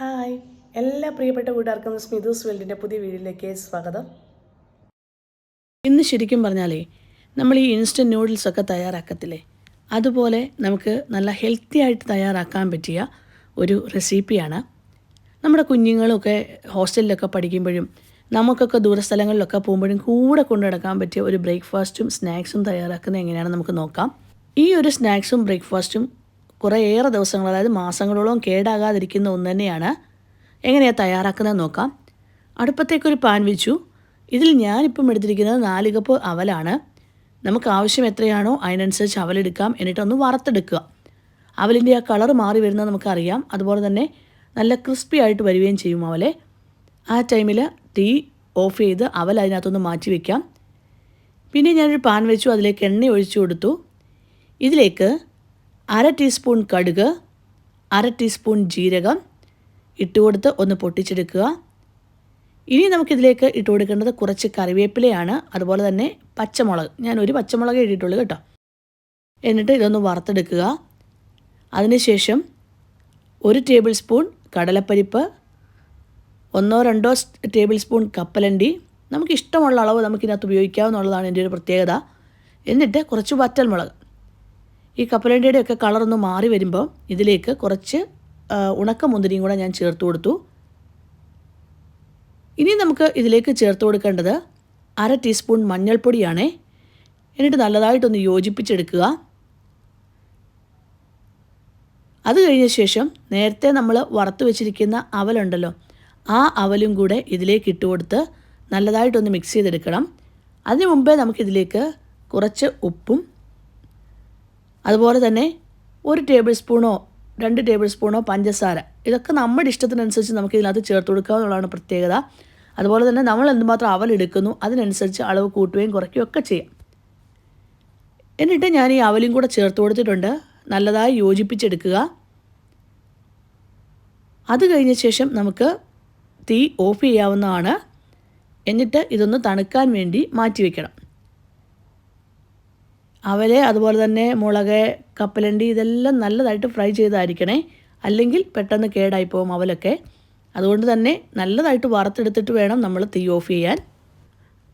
Hi. എല്ലാ പ്രിയപ്പെട്ട കൂട്ടുകാർക്കും സ്മിതൂസ് വേൾഡിന്റെ പുതിയ വീഡിയോയിലേക്ക് സ്വാഗതം. ഇന്ന് ശരിക്കും പറഞ്ഞാലേ നമ്മൾ ഈ ഇൻസ്റ്റന്റ് നൂഡിൽസ് ഒക്കെ തയ്യാറാക്കത്തില്ലേ? അതുപോലെ നമുക്ക് നല്ല ഹെൽത്തി ആയിട്ട് തയ്യാറാക്കാൻ പറ്റിയ ഒരു റെസിപ്പിയാണ് നമ്മുടെ കുഞ്ഞുങ്ങളൊക്കെ ഹോസ്റ്റലിലൊക്കെ പഠിക്കുമ്പോഴും നമുക്കൊക്കെ ദൂരസ്ഥലങ്ങളിലൊക്കെ പോകുമ്പോഴും കൂടെ കൊണ്ടു നടക്കാൻ പറ്റിയ ഒരു ബ്രേക്ക്ഫാസ്റ്റും സ്നാക്സും തയ്യാറാക്കുന്നത് എങ്ങനെയാണെന്ന് നമുക്ക് നോക്കാം. ഈ ഒരു സ്നാക്സും ബ്രേക്ക്ഫാസ്റ്റും കുറേയേറെ ദിവസങ്ങൾ അതായത് മാസങ്ങളോളം കേടാകാതിരിക്കുന്ന ഒന്ന് തന്നെയാണ്. എങ്ങനെയാണ് തയ്യാറാക്കുന്നത് നോക്കാം. അടുപ്പത്തേക്കൊരു പാൻ വെച്ചു ഇതിൽ ഞാനിപ്പം എടുത്തിരിക്കുന്നത് നാല് കപ്പ് അവലാണ്. നമുക്ക് ആവശ്യം എത്രയാണോ അതിനനുസരിച്ച് അവലെടുക്കാം എന്നിട്ടൊന്ന് വറുത്തെടുക്കുക. അവലിന്റെ ആ കളർ മാറി വരുന്നത് നമുക്കറിയാം. അതുപോലെ തന്നെ നല്ല ക്രിസ്പി ആയിട്ട് വരികയും ചെയ്യും അവലെ. ആ ടൈമിൽ തീ ഓഫ് ചെയ്ത് അവൽ അതിനകത്തൊന്ന് മാറ്റി വയ്ക്കാം പിന്നെ ഞാനൊരു പാൻ വെച്ചു. അതിലേക്ക് എണ്ണ ഒഴിച്ചു കൊടുത്തു. ഇതിലേക്ക് അര ടീസ്പൂൺ കടുക് അര ടീസ്പൂൺ ജീരകം ഇട്ടുകൊടുത്ത് ഒന്ന് പൊട്ടിച്ചെടുക്കുക. ഇനി നമുക്കിതിലേക്ക് ഇട്ട് കൊടുക്കേണ്ടത് കുറച്ച് കറിവേപ്പിലയാണ് അതുപോലെ തന്നെ പച്ചമുളക്. ഞാൻ ഒരു പച്ചമുളക് ഇട്ടിട്ടുള്ളൂ കേട്ടോ. എന്നിട്ട് ഇതൊന്ന് വറുത്തെടുക്കുക. അതിനുശേഷം ഒരു ടേബിൾ സ്പൂൺ കടലപ്പരിപ്പ് ഒന്നോ രണ്ടോ ടേബിൾ സ്പൂൺ കപ്പലണ്ടി. നമുക്ക് ഇഷ്ടമുള്ള അളവ് നമുക്കിതിനകത്ത് ഉപയോഗിക്കാവുന്നതാണ് എന്റെ ഒരു പ്രത്യേകത. എന്നിട്ട് കുറച്ച് വറ്റൽമുളക്. ഈ കപ്പലണ്ടിയുടെ ഒക്കെ കളറൊന്ന് മാറി വരുമ്പോൾ ഇതിലേക്ക് കുറച്ച് ഉണക്ക മുന്തിരിയും കൂടെ ഞാൻ ചേർത്ത് കൊടുത്തു. ഇനി നമുക്ക് ഇതിലേക്ക് ചേർത്ത് കൊടുക്കേണ്ടത് അര ടീസ്പൂൺ മഞ്ഞൾപ്പൊടിയാണ്. എന്നിട്ട് നല്ലതായിട്ടൊന്ന് യോജിപ്പിച്ചെടുക്കുക. അത് കഴിഞ്ഞ ശേഷം നേരത്തെ നമ്മൾ വറുത്ത് വെച്ചിരിക്കുന്ന അവലുണ്ടല്ലോ ആ അവലും കൂടെ ഇതിലേക്ക് ഇട്ട് കൊടുത്ത് നല്ലതായിട്ടൊന്ന് മിക്സ് ചെയ്തെടുക്കണം. അതിന് മുമ്പേ നമുക്കിതിലേക്ക് കുറച്ച് ഉപ്പും അതുപോലെ തന്നെ ഒരു ടേബിൾ സ്പൂണോ രണ്ട് ടേബിൾ സ്പൂണോ പഞ്ചസാര. ഇതൊക്കെ നമ്മുടെ ഇഷ്ടത്തിനനുസരിച്ച് നമുക്ക് ഇതിനകത്ത് ചേർത്ത് കൊടുക്കുക എന്നുള്ളതാണ് പ്രത്യേകത. അതുപോലെ തന്നെ നമ്മൾ എന്തുമാത്രം അവൽ എടുക്കുന്നു അതിനനുസരിച്ച് അളവ് കൂട്ടുകയും കുറയ്ക്കുകയും ഒക്കെ ചെയ്യാം. എന്നിട്ട് ഞാൻ ഈ അവലും കൂടെ ചേർത്ത് കൊടുത്തിട്ടുണ്ട്. നല്ലതായി യോജിപ്പിച്ചെടുക്കുക. അത് കഴിഞ്ഞ ശേഷം നമുക്ക് തീ ഓഫ് ചെയ്യാവുന്നതാണ്. എന്നിട്ട് ഇതൊന്ന് തണുക്കാൻ വേണ്ടി മാറ്റി വയ്ക്കണം അവരെ അതുപോലെ തന്നെ മുളക് കപ്പലണ്ടി ഇതെല്ലാം നല്ലതായിട്ട് ഫ്രൈ ചെയ്തായിരിക്കണേ. അല്ലെങ്കിൽ പെട്ടെന്ന് കേടായി പോകും അവലൊക്കെ. അതുകൊണ്ട് തന്നെ നല്ലതായിട്ട് വറുത്തെടുത്തിട്ട് വേണം നമ്മൾ തീ ഓഫ് ചെയ്യാൻ.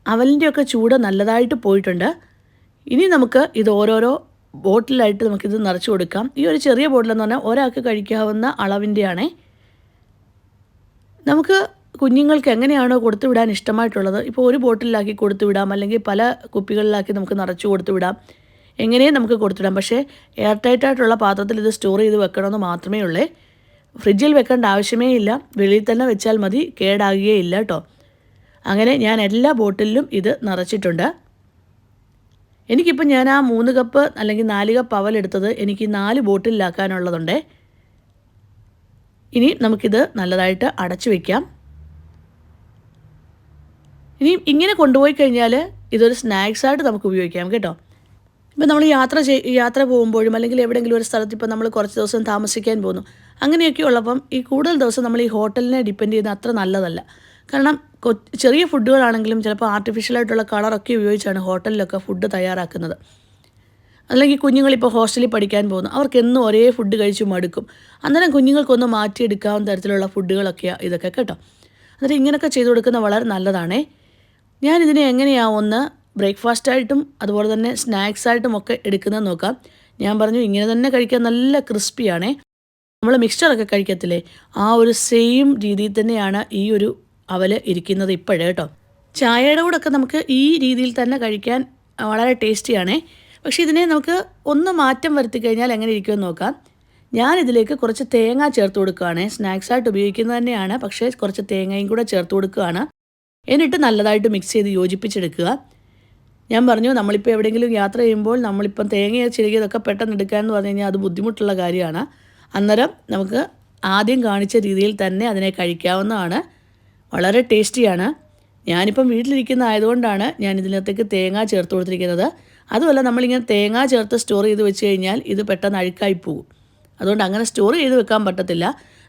അവലിന്റെയൊക്കെ ചൂട് നല്ലതായിട്ട് പോയിട്ടുണ്ട്. ഇനി നമുക്ക് ഇത് ഓരോരോ ബോട്ടിലായിട്ട് നമുക്കിത് നിറച്ച് കൊടുക്കാം. ഈ ഒരു ചെറിയ ബോട്ടിലെന്ന് പറഞ്ഞാൽ ഒരാൾക്ക് കഴിക്കാവുന്ന അളവിന്റെയാണേ. നമുക്ക് കുഞ്ഞുങ്ങൾക്ക് എങ്ങനെയാണോ കൊടുത്തു വിടാൻ ഇഷ്ടമായിട്ടുള്ളത്? ഇപ്പോൾ ഒരു ബോട്ടിലാക്കി കൊടുത്തു വിടാം അല്ലെങ്കിൽ പല കുപ്പികളിലാക്കി നമുക്ക് നിറച്ച് കൊടുത്തു വിടാം. എങ്ങനെയും നമുക്ക് കൊടുത്തുവിടാം പക്ഷേ എയർ ടൈറ്റായിട്ടുള്ള പാത്രത്തിൽ ഇത് സ്റ്റോർ ചെയ്ത് വെക്കണമെന്ന് മാത്രമേ ഉള്ളേ. ഫ്രിഡ്ജിൽ വെക്കേണ്ട ആവശ്യമേ ഇല്ല. വെളിയിൽ തന്നെ വെച്ചാൽ മതി. കേടാകുകയില്ല കേട്ടോ. അങ്ങനെ ഞാൻ എല്ലാ ബോട്ടിലും ഇത് നിറച്ചിട്ടുണ്ട്. എനിക്കിപ്പോൾ ഞാൻ ആ മൂന്ന് കപ്പ് അല്ലെങ്കിൽ നാല് കപ്പ് അവലെടുത്തത് എനിക്ക് നാല് ബോട്ടിലാക്കാനുള്ളതുണ്ട്. ഇനി നമുക്കിത് നല്ലതായിട്ട് അടച്ചു വയ്ക്കാം ഇനി ഇങ്ങനെ കൊണ്ടുപോയി കഴിഞ്ഞാൽ ഇതൊരു സ്നാക്സ് ആയിട്ട് നമുക്ക് ഉപയോഗിക്കാം കേട്ടോ. ഇപ്പം നമ്മൾ യാത്ര ചെയ് യാത്ര പോകുമ്പോഴും അല്ലെങ്കിൽ എവിടെയെങ്കിലും ഒരു സ്ഥലത്ത് ഇപ്പം നമ്മൾ കുറച്ച് ദിവസം താമസിക്കാൻ പോകുന്നു അങ്ങനെയൊക്കെ ഉള്ളപ്പം ഈ കൂടുതൽ ദിവസം നമ്മൾ ഈ ഹോട്ടലിനെ ഡിപ്പെൻഡ് ചെയ്യുന്ന അത്ര നല്ലതല്ല. കാരണം ചെറിയ ഫുഡുകളാണെങ്കിലും ചിലപ്പോൾ ആർട്ടിഫിഷ്യലായിട്ടുള്ള കളറൊക്കെ ഉപയോഗിച്ചാണ് ഹോട്ടലിലൊക്കെ ഫുഡ് തയ്യാറാക്കുന്നത്. അല്ലെങ്കിൽ കുഞ്ഞുങ്ങളിപ്പോൾ ഹോസ്റ്റലിൽ പഠിക്കാൻ പോകുന്നു അവർക്ക് എന്നും ഒരേ ഫുഡ് കഴിച്ചു മടുക്കും. അന്നേരം കുഞ്ഞുങ്ങൾക്കൊന്ന് മാറ്റിയെടുക്കാവുന്ന തരത്തിലുള്ള ഫുഡുകളൊക്കെയാണ് ഇതൊക്കെ കേട്ടോ. അന്നേരം ഇങ്ങനെയൊക്കെ ചെയ്തു കൊടുക്കുന്നത് വളരെ നല്ലതാണേ. ഞാനിതിനെ എങ്ങനെയാവും ഒന്ന് ബ്രേക്ക്ഫാസ്റ്റായിട്ടും അതുപോലെ തന്നെ സ്നാക്സ് ആയിട്ടും ഒക്കെ എടുക്കുന്നത് നോക്കാം. ഞാൻ പറഞ്ഞു ഇങ്ങനെ തന്നെ കഴിക്കാൻ നല്ല ക്രിസ്പിയാണേ. നമ്മൾ മിക്സ്ചറൊക്കെ കഴിക്കത്തില്ലേ? ആ ഒരു സെയിം രീതിയിൽ തന്നെയാണ് ഈ ഒരു അവൽ ഇരിക്കുന്നത് ഇപ്പോഴേ കേട്ടോ. ചായയുടെ കൂടെ ഒക്കെ നമുക്ക് ഈ രീതിയിൽ തന്നെ കഴിക്കാൻ വളരെ ടേസ്റ്റിയാണേ. പക്ഷേ ഇതിനെ നമുക്ക് ഒന്ന് മാറ്റം വരുത്തി കഴിഞ്ഞാൽ എങ്ങനെ ഇരിക്കുമെന്ന് നോക്കാം. ഞാനിതിലേക്ക് കുറച്ച് തേങ്ങ ചേർത്ത് കൊടുക്കുകയാണ്. സ്നാക്സായിട്ട് ഉപയോഗിക്കുന്നത് തന്നെയാണ്. പക്ഷേ കുറച്ച് തേങ്ങയും കൂടെ ചേർത്ത് കൊടുക്കുകയാണ്. എന്നിട്ട് നല്ലതായിട്ട് മിക്സ് ചെയ്ത് യോജിപ്പിച്ചെടുക്കുക. ഞാൻ പറഞ്ഞു നമ്മളിപ്പോൾ എവിടെയെങ്കിലും യാത്ര ചെയ്യുമ്പോൾ നമ്മളിപ്പം തേങ്ങ ചിരകിയതൊക്കെ പെട്ടെന്ന് എടുക്കാമെന്ന് പറഞ്ഞു കഴിഞ്ഞാൽ അത് ബുദ്ധിമുട്ടുള്ള കാര്യമാണ്. അന്നേരം നമുക്ക് ആദ്യം കാണിച്ച രീതിയിൽ തന്നെ അതിനെ കഴിക്കാവുന്നതാണ്. വളരെ ടേസ്റ്റിയാണ്. ഞാനിപ്പം വീട്ടിലിരിക്കുന്ന ആയതുകൊണ്ടാണ് ഞാൻ ഇതിനകത്തേക്ക് തേങ്ങ ചേർത്ത് കൊടുത്തിരിക്കുന്നത്. അതുമല്ല നമ്മളിങ്ങനെ തേങ്ങ ചേർത്ത് സ്റ്റോർ ചെയ്ത് വെച്ച് കഴിഞ്ഞാൽ ഇത് പെട്ടെന്ന് അഴുക്കായി പോകും. അതുകൊണ്ട് അങ്ങനെ സ്റ്റോർ ചെയ്ത് വെക്കാൻ പറ്റത്തില്ല.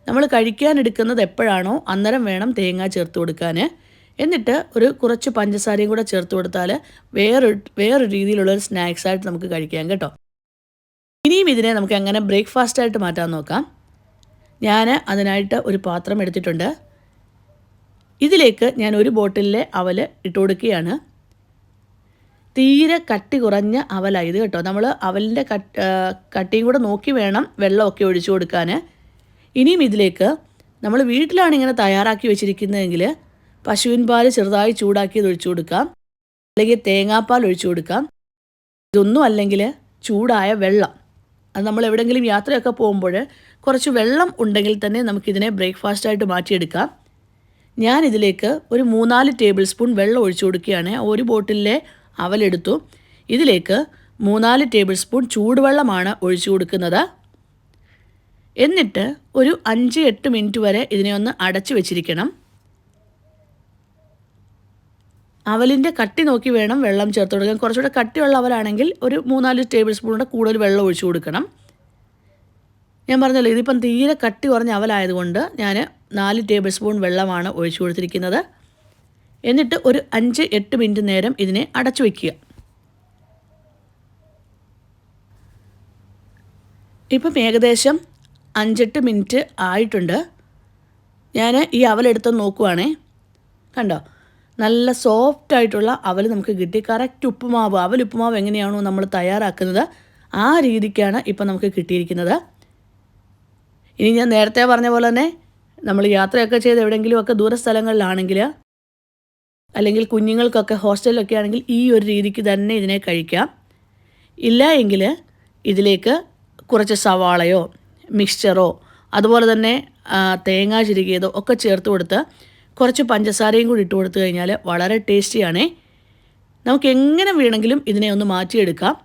നമ്മൾ കഴിക്കാൻ എടുക്കുന്നത് എപ്പോഴാണോ അന്നേരം വേണം തേങ്ങ ചേർത്ത് കൊടുക്കാൻ. എന്നിട്ട് ഒരു കുറച്ച് പഞ്ചസാരയും കൂടെ ചേർത്ത് കൊടുത്താൽ വേറൊരു വേറൊരു സ്നാക്സ് ആയിട്ട് നമുക്ക് കഴിക്കാം കേട്ടോ. ഇനിയും ഇതിനെ നമുക്ക് എങ്ങനെ ബ്രേക്ക്ഫാസ്റ്റായിട്ട് മാറ്റാൻ നോക്കാം. ഞാൻ അതിനായിട്ട് ഒരു പാത്രം എടുത്തിട്ടുണ്ട്. ഇതിലേക്ക് ഞാൻ ഒരു ബോട്ടിലിലെ അവൽ ഇട്ട് കൊടുക്കുകയാണ്. തീരെ കട്ടി കുറഞ്ഞ അവലാണ് ഇത് കേട്ടോ. നമ്മൾ അവലിന്റെ കട്ടിയും കൂടെ നോക്കി വേണം വെള്ളമൊക്കെ ഒഴിച്ചു കൊടുക്കാൻ ഇനിയും ഇതിലേക്ക് നമ്മൾ വീട്ടിലാണ് ഇങ്ങനെ തയ്യാറാക്കി വെച്ചിരിക്കുന്നതെങ്കിൽ പശുവിൻ പാൽ ചെറുതായി ചൂടാക്കിയത് ഒഴിച്ചു കൊടുക്കാം. അല്ലെങ്കിൽ തേങ്ങാപ്പാൽ ഒഴിച്ചു കൊടുക്കാം. ഇതൊന്നും അല്ലെങ്കിൽ ചൂടായ വെള്ളം. അത് നമ്മൾ എവിടെയെങ്കിലും യാത്രയൊക്കെ പോകുമ്പോൾ കുറച്ച് വെള്ളം ഉണ്ടെങ്കിൽ തന്നെ നമുക്കിതിനെ ബ്രേക്ക്ഫാസ്റ്റായിട്ട് മാറ്റിയെടുക്കാം. ഞാനിതിലേക്ക് ഒരു മൂന്നാൽ ടേബിൾ സ്പൂൺ വെള്ളം ഒഴിച്ചു കൊടുക്കുകയാണ്. ഒരു ബോട്ടിലെ അവലെടുത്തു ഇതിലേക്ക് മൂന്നാൽ ടേബിൾ സ്പൂൺ ചൂടുവെള്ളമാണ് ഒഴിച്ചു കൊടുക്കുന്നത്. എന്നിട്ട് ഒരു അഞ്ച് എട്ട് മിനിറ്റ് വരെ ഇതിനെ ഒന്ന് അടച്ചു വെച്ചിരിക്കണം. അവലിന്റെ കട്ടി നോക്കി വേണം വെള്ളം ചേർത്ത് കൊടുക്കാൻ. കുറച്ചുകൂടെ കട്ടിയുള്ള അവലാണെങ്കിൽ ഒരു മൂന്നാൽ ടേബിൾ സ്പൂണിന്റെ കൂടുതൽ വെള്ളം ഒഴിച്ചു കൊടുക്കണം. ഞാൻ പറഞ്ഞല്ലോ ഇതിപ്പം തീരെ കട്ടി കുറഞ്ഞ അവലായതുകൊണ്ട് ഞാൻ നാല് ടേബിൾ സ്പൂൺ വെള്ളമാണ് ഒഴിച്ചു കൊടുത്തിരിക്കുന്നത്. എന്നിട്ട് ഒരു അഞ്ച് എട്ട് മിനിറ്റ് നേരം ഇതിനെ അടച്ചു വയ്ക്കുക ഇപ്പം ഏകദേശം അഞ്ചെട്ട് മിനിറ്റ് ആയിട്ടുണ്ട്. ഞാൻ ഈ അവലെടുത്ത് നോക്കുവാണേ. കണ്ടോ? നല്ല സോഫ്റ്റ് ആയിട്ടുള്ള അവൽ നമുക്ക് കിട്ടി. കറക്റ്റ് ഉപ്പുമാവ്. അവൽ ഉപ്പുമാവ് എങ്ങനെയാണോ നമ്മൾ തയ്യാറാക്കുന്നത് ആ രീതിക്കാണ് ഇപ്പം നമുക്ക് കിട്ടിയിരിക്കുന്നത്. ഇനി ഞാൻ നേരത്തെ പറഞ്ഞ പോലെ തന്നെ നമ്മൾ യാത്രയൊക്കെ ചെയ്ത് എവിടെയെങ്കിലുമൊക്കെ ദൂര സ്ഥലങ്ങളിലാണെങ്കിൽ അല്ലെങ്കിൽ കുഞ്ഞുങ്ങൾക്കൊക്കെ ഹോസ്റ്റലിലൊക്കെ ആണെങ്കിൽ ഈ ഒരു രീതിക്ക് തന്നെ ഇതിനെ കഴിക്കാം. ഇല്ല എങ്കിൽ ഇതിലേക്ക് കുറച്ച് സവാളയോ മിക്സ്ചറോ അതുപോലെ തന്നെ തേങ്ങ ചിരുകിയതോ ഒക്കെ ചേർത്ത് കൊടുത്ത് കുറച്ച് പഞ്ചസാരയും കൂടി ഇട്ട് കൊടുത്തു കഴിഞ്ഞാൽ വളരെ ടേസ്റ്റിയാണേ. നമുക്ക് എങ്ങനെ വേണമെങ്കിലും ഇതിനെ ഒന്ന് മാറ്റിയെടുക്കാം.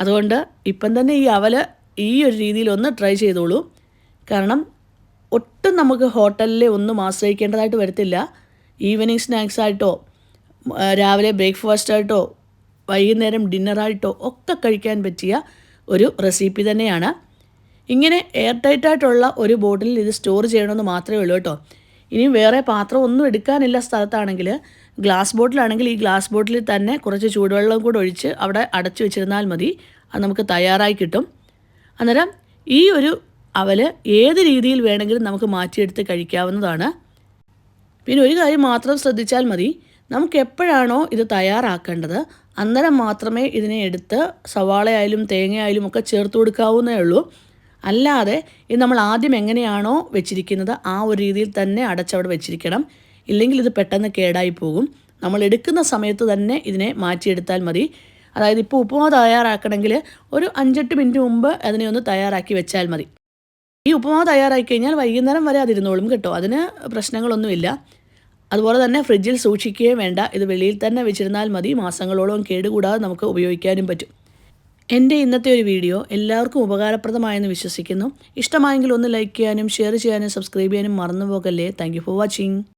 അതുകൊണ്ട് ഇപ്പം തന്നെ ഈ അവൽ ഈ ഒരു രീതിയിൽ ഒന്ന് ട്രൈ ചെയ്തോളൂ. കാരണം ഒട്ടും നമുക്ക് ഹോട്ടലിൽ ഒന്നും ആശ്രയിക്കേണ്ടതായിട്ട് വരത്തില്ല. ഈവനിങ് സ്നാക്സ് ആയിട്ടോ രാവിലെ ബ്രേക്ക്ഫാസ്റ്റ് ആയിട്ടോ വൈകുന്നേരം ഡിന്നറായിട്ടോ ഒക്കെ കഴിക്കാൻ പറ്റിയ ഒരു റെസിപ്പി തന്നെയാണ്. ഇങ്ങനെ എയർ ടൈറ്റായിട്ടുള്ള ഒരു ബോട്ടിലിൽ ഇത് സ്റ്റോർ ചെയ്യണമെന്ന് മാത്രമേ ഉള്ളൂ കേട്ടോ. ഇനിയും വേറെ പാത്രം ഒന്നും എടുക്കാനില്ല സ്ഥലത്താണെങ്കിൽ ഗ്ലാസ് ബോട്ടിലാണെങ്കിൽ ഈ ഗ്ലാസ് ബോട്ടിലിൽ തന്നെ കുറച്ച് ചൂടുവെള്ളം കൂടെ ഒഴിച്ച് അവിടെ അടച്ചു വെച്ചിരുന്നാൽ മതി. അത് നമുക്ക് തയ്യാറായി കിട്ടും. അന്നേരം ഈ ഒരു അവൽ ഏത് രീതിയിൽ വേണമെങ്കിലും നമുക്ക് മാറ്റിയെടുത്ത് കഴിക്കാവുന്നതാണ്. പിന്നെ ഒരു കാര്യം മാത്രം ശ്രദ്ധിച്ചാൽ മതി. നമുക്ക് എപ്പോഴാണോ ഇത് തയ്യാറാക്കേണ്ടത് അന്നേരം മാത്രമേ ഇതിനെ എടുത്ത് സവാളയായാലും തേങ്ങയായാലും ഒക്കെ ചേർത്ത് കൊടുക്കാവുന്നേ ഉള്ളൂ. അല്ലാതെ ഇത് നമ്മൾ ആദ്യം എങ്ങനെയാണോ വെച്ചിരിക്കുന്നത് ആ ഒരു രീതിയിൽ തന്നെ അടച്ചവിടെ വെച്ചിരിക്കണം. ഇല്ലെങ്കിൽ ഇത് പെട്ടെന്ന് കേടായി പോകും. നമ്മൾ എടുക്കുന്ന സമയത്ത് തന്നെ ഇതിനെ മാറ്റിയെടുത്താൽ മതി. അതായത് ഇപ്പോൾ ഉപ്പുമാവ് തയ്യാറാക്കണമെങ്കിൽ ഒരു അഞ്ചെട്ട് മിനിറ്റ് മുമ്പ് അതിനെ ഒന്ന് തയ്യാറാക്കി വെച്ചാൽ മതി. ഈ ഉപ്പുമാവ് തയ്യാറാക്കി കഴിഞ്ഞാൽ വൈകുന്നേരം വരെ അതിരുന്നോളും കേട്ടോ. അതിന് പ്രശ്നങ്ങളൊന്നുമില്ല. അതുപോലെ തന്നെ ഫ്രിഡ്ജിൽ സൂക്ഷിക്കുകയും വേണ്ട. ഇത് വെളിയിൽ തന്നെ വെച്ചിരുന്നാൽ മതി. മാസങ്ങളോളം കേടുകൂടാതെ നമുക്ക് ഉപയോഗിക്കാനും പറ്റും. എന്റെ ഇന്നത്തെ ഒരു വീഡിയോ എല്ലാവർക്കും ഉപകാരപ്രദമായെന്ന് വിശ്വസിക്കുന്നു. ഇഷ്ടമായെങ്കിൽ ഒന്ന് ലൈക്ക് ചെയ്യാനും ഷെയർ ചെയ്യാനും സബ്സ്ക്രൈബ് ചെയ്യാനും മറന്നു പോകല്ലേ. For watching